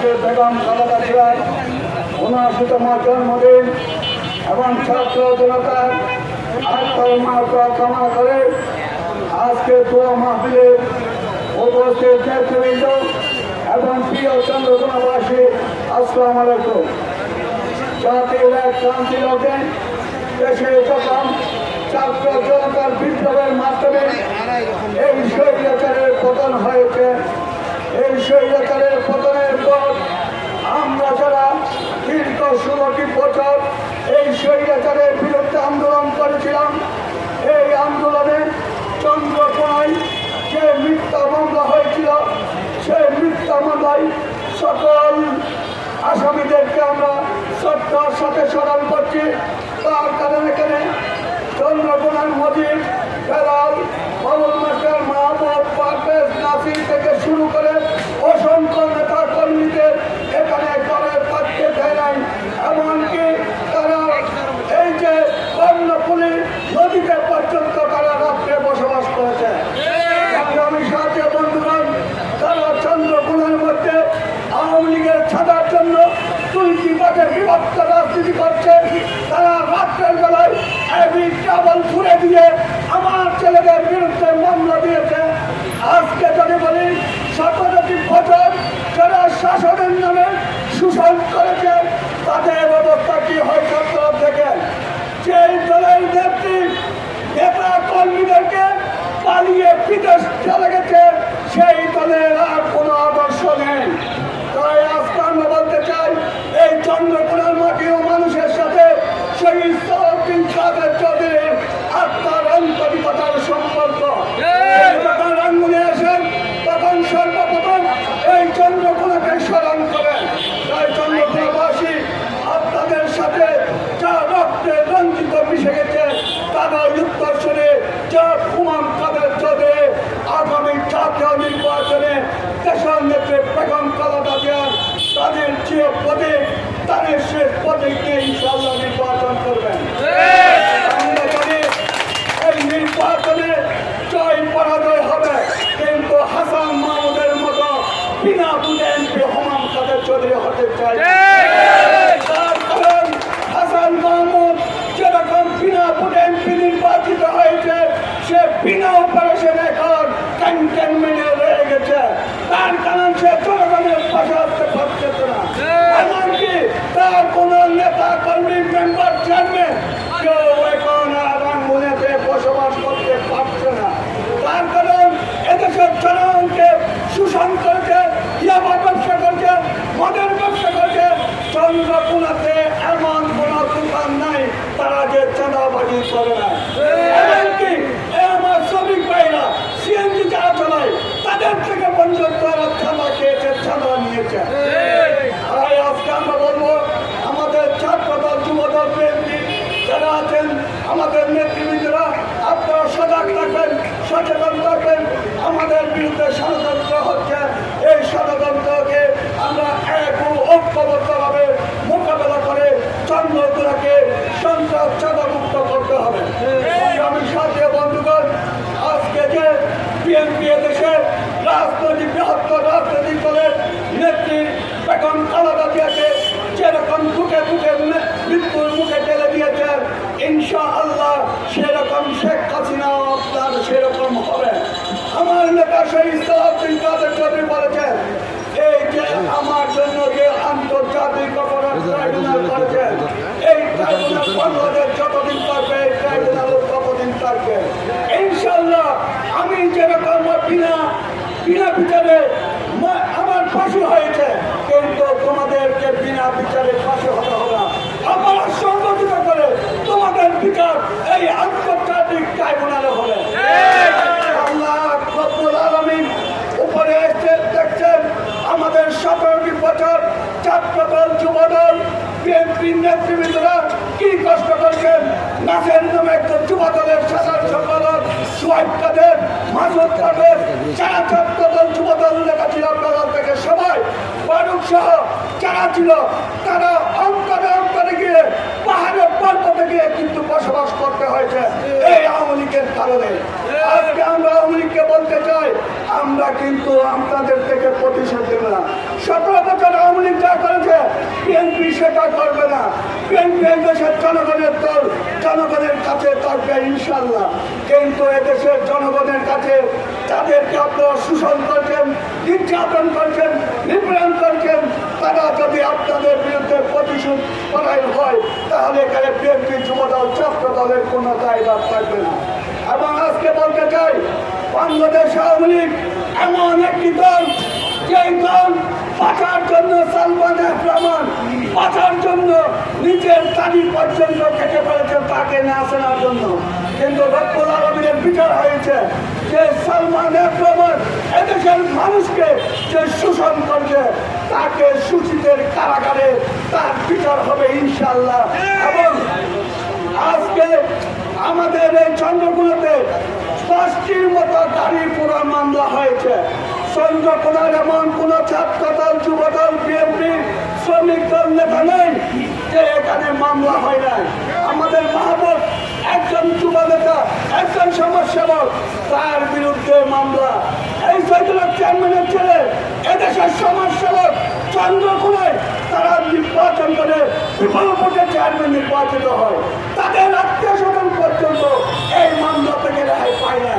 আজকে বেগম খালেদা জিয়ার উনআশিতম জন্মদিন এবং ছাত্র জনতার আত্মমাত্রা করে আজকে দোয়া মাহফিলে উপস্থিত নেতৃবৃন্দ এবং প্রিয় চন্দ্রকোনাবাসী, আসসালাম আলাইকুম। জাতির এক ক্রান্তি লোকে দেশে যখন ছাত্র জনতার বিপ্লবের মাধ্যমে এই স্বৈরাচারের পতন হয়েছে এই স্বৈরাচারের পতনের পর আমরা যারা দীর্ঘ ষোলোটি বছর এই স্বৈরাচারের বিরুদ্ধে আন্দোলন করেছিলাম, এই আন্দোলনে চন্দ্রকোনায় যে মিথ্যা মামলা হয়েছিল, সেই মিথ্যা মামলায় সকল আসামিদেরকে আমরা শ্রদ্ধার সাথে স্মরণ করছি তার কারণ এখানে চন্দ্রকোনার মজিদ বেলাল মোহাম্মদ মাস্টার মাহমুদ পারভেজ নাসির থেকে শুরু করে অসংখ্য নেতা কর্মীদের এখানে ঘরে থাকতে দেয় নাই এমনকি তারা এই যে কর্ণফুলি নদীতে পর্যন্ত তারা রাত্রে বসবাস করেছে আমি সাথে বন্ধুগণ তারা চন্দ্রকোনার মধ্যে আওয়ামী লীগের ছাড়ার জন্য তারা রাত্রের বেলায় এবি ঘুরে দিয়ে আমার ছেলেদের বিরুদ্ধে মামলা দিয়েছে। আজকে যদি বলি সতেরোটি বছর যারা শাসনের নামে শোষণ করেছে, তাদের অবস্থা কি হয় থেকে সেই দলের নেত্রী, নেতা কর্মীদেরকে পালিয়ে বিদেশ চলে গেছে, সেই দলের আর কোনো আদর্শ নেই তাই আজকে আমরা বলতে চাই এই চন্দ্রকোনার মাটি ও মানুষের সাথে সেই সৌদিন কাদের চৌধুরীর আত্মার আন্তরিকতার সম্পর্ক যখন আঙ্গুলে আসেন তখন সর্বপ্রথম এই চন্দ্রকোনাকে স্মরণ করেন তাই চন্দ্রকোনাবাসী আপনাদের সাথে যা রক্তে রঞ্জিত মিশে গেছে তারা উত্তরসূরে যা কুমার কাদের চৌধুরী আগামী জাতীয় নির্বাচনে দেশের নেত্রী বেগম খালেদা জিয়ার তাদের যে পদে তাদের শেষ পদে গিয়ে ইনশাল্লাহ নির্বাচন করবেন আমরা জানি এই নির্বাচনে জয় পরাজয় হবে কিন্তু হাসান মাহমুদের মতো বিনা বুঝে এমপি হুমাম কাদের চৌধুরী হতে চাই তার কারণ হাসান মাহমুদ যেরকম বিনা ভোটে এমপি নির্বাচিত হয়েছে সে বিনা অপারেশন এখন ক্যান্টনমেন্টে রয়ে গেছে তার কারণ সে জনগণের পাশে আসতে পারছে না এমনকি তার কোন নেতা কর্মী মেম্বার চেয়ারম্যান কেউ এখন আর আঙ্গুলেতে বসবাস করতে পারছে না তার কারণ এদেশের জনগণকে শোষণ করেছে ইয়াবা ব্যবসা করছে মদের ব্যবসা করছে চন্দ্রকোনাতে এমন কোন দোকান নাই তারা যে চাঁদাবাজি করে না এমনকি এ আমার শ্রমিক ভাইরা সিএনজি যারা চালায় তাদের থেকে পর্যন্ত তারা চাঁদা খেয়েছে চাঁদা নিয়েছে তাই আজকে আমরা বলব আমাদের ছাত্র দল যুব দল বিএনপি যারা আছেন আমাদের নেতৃবৃন্দরা আপনারা সজাগ থাকবেন সচেতন থাকবেন আমাদের বিরুদ্ধে ষড়যন্ত্র হচ্ছে এই ষড়যন্ত্রকে আমরা এক ও ঐক্যবদ্ধভাবে মোকাবেলা করে চন্দ্রপুরাকে সন্ত্রাস চাঁদামুক্ত করতে হবে আমি সাথে বন্ধুগণ আজকে যে বিএনপি দেশে রাজনৈতিক বৃহত্তর রাজনৈতিক দলের নেত্রী বেগম খালেদা জিয়াকে যেরকম বুকে বুকে মৃত্যুর মুখে ঠেলে দিয়েছে সেরকম শেখ হাসিনা আপনার সেরকম হবে। আমার নেতা এই যে আমার জন্য যে আন্তর্জাতিক অপরাধ ট্রাইব্যুনাল এই ট্রাইব্যুনাল বাংলাদেশ যতদিন থাকবে এই ট্রাইব্যুনাল ততদিন থাকবে আমি যেরকম বিনা বিনা বিচারে আমার ফাঁসি হয়েছে, কিন্তু তোমাদেরকে বিনা বিচারে ফাঁসি হতে হবে না আপনারা সংগঠিত করে তোমাদের বিচার এই আন্তর্জাতিক ট্রাইব্যুনালে হবে আল্লাহ রব্বুল আলামিন উপরে এসে দেখছেন আমাদের সতেরোটি বছর ছাত্রদল, যুবদল, বিএনপির নেতৃবৃন্দরা কি কষ্ট করছেন? নাসের নামে একজন যুবদলের সাধারণ সম্পাদক সোহাইব কাদের, মাসুদ কাদের, যারা ছাত্রদল, যুবদল লেখা ছিল আপনারা থেকে সবাই ফারুক সহ যারা ছিল, তারা অন্তরে অন্তরে গিয়ে পাহাড়ের পর্বতে গিয়ে কিন্তু বসবাস করতে হয়েছে এই আওয়ামী লীগের কারণে। আজকে আমরা আওয়ামী লীগকে বলতে চাই, আমরা কিন্তু আপনাদের প্রতিশোধ দেব না। সতেরো বছর আওয়ামী লীগ যা করেছে, বিএনপি সেটা করবে না। বিএনপি দেশের জনগণের দল, জনগণের কাছে থাকবে ইনশাল্লাহ কিন্তু এদেশের জনগণের কাছে যাদেরকে আপনারা শোষণ করছেন, নির্যাতন করছেন, নিপীড়ন করছেন, তারা যদি আপনাদের বিরুদ্ধে প্রতিশোধ করাই হয়, তাহলে এখানে বিএনপি যুবদল ছাত্র দলের কোনো দায়ভার থাকবে না। এবং আজকে বলতে চাই, বাংলাদেশ আওয়ামী লীগ এমন একটি দল যেই দল বাঁচার জন্য সালমান রহমান বাঁচার জন্য নিজের তারি পর্যন্ত কেটে ফেলেছে, তাকে না আসানোর জন্য। কিন্তু রব্বুল আলমীর বিচার হয়েছে যে সালমান এফ রহমান এদেশের মানুষকে যে শোষণ করছে, তাকে সুচিতের কারাগারে তার বিচার হবে ইনশাল্লাহ এবং আজকে আমাদের এই চন্দ্রপুরতে দশটির মতো গাড়ি পুরো মামলা হয়েছে। চন্দ্রপুরার এমন কোন ছাত্র দল, যুব বিএনপি, শ্রমিক দল, নেতা নেই যে এখানে মামলা হয় নাই। আমাদের মাহবুব একজন যুব নেতা, একজন সমাজসেবক, তার বিরুদ্ধে মামলা। এই সৈদুল চেয়ারম্যানের ছেলে, এদেশের সমাজসেবক চন্দ্রকুলায় তারা নির্বাচন করে বিফল ভোটে চেয়ারম্যান নির্বাচিত হয়। তাদের আত্মীয় স্বজন পর্যন্ত এই মামলা থেকে রেহাই পায় শুধু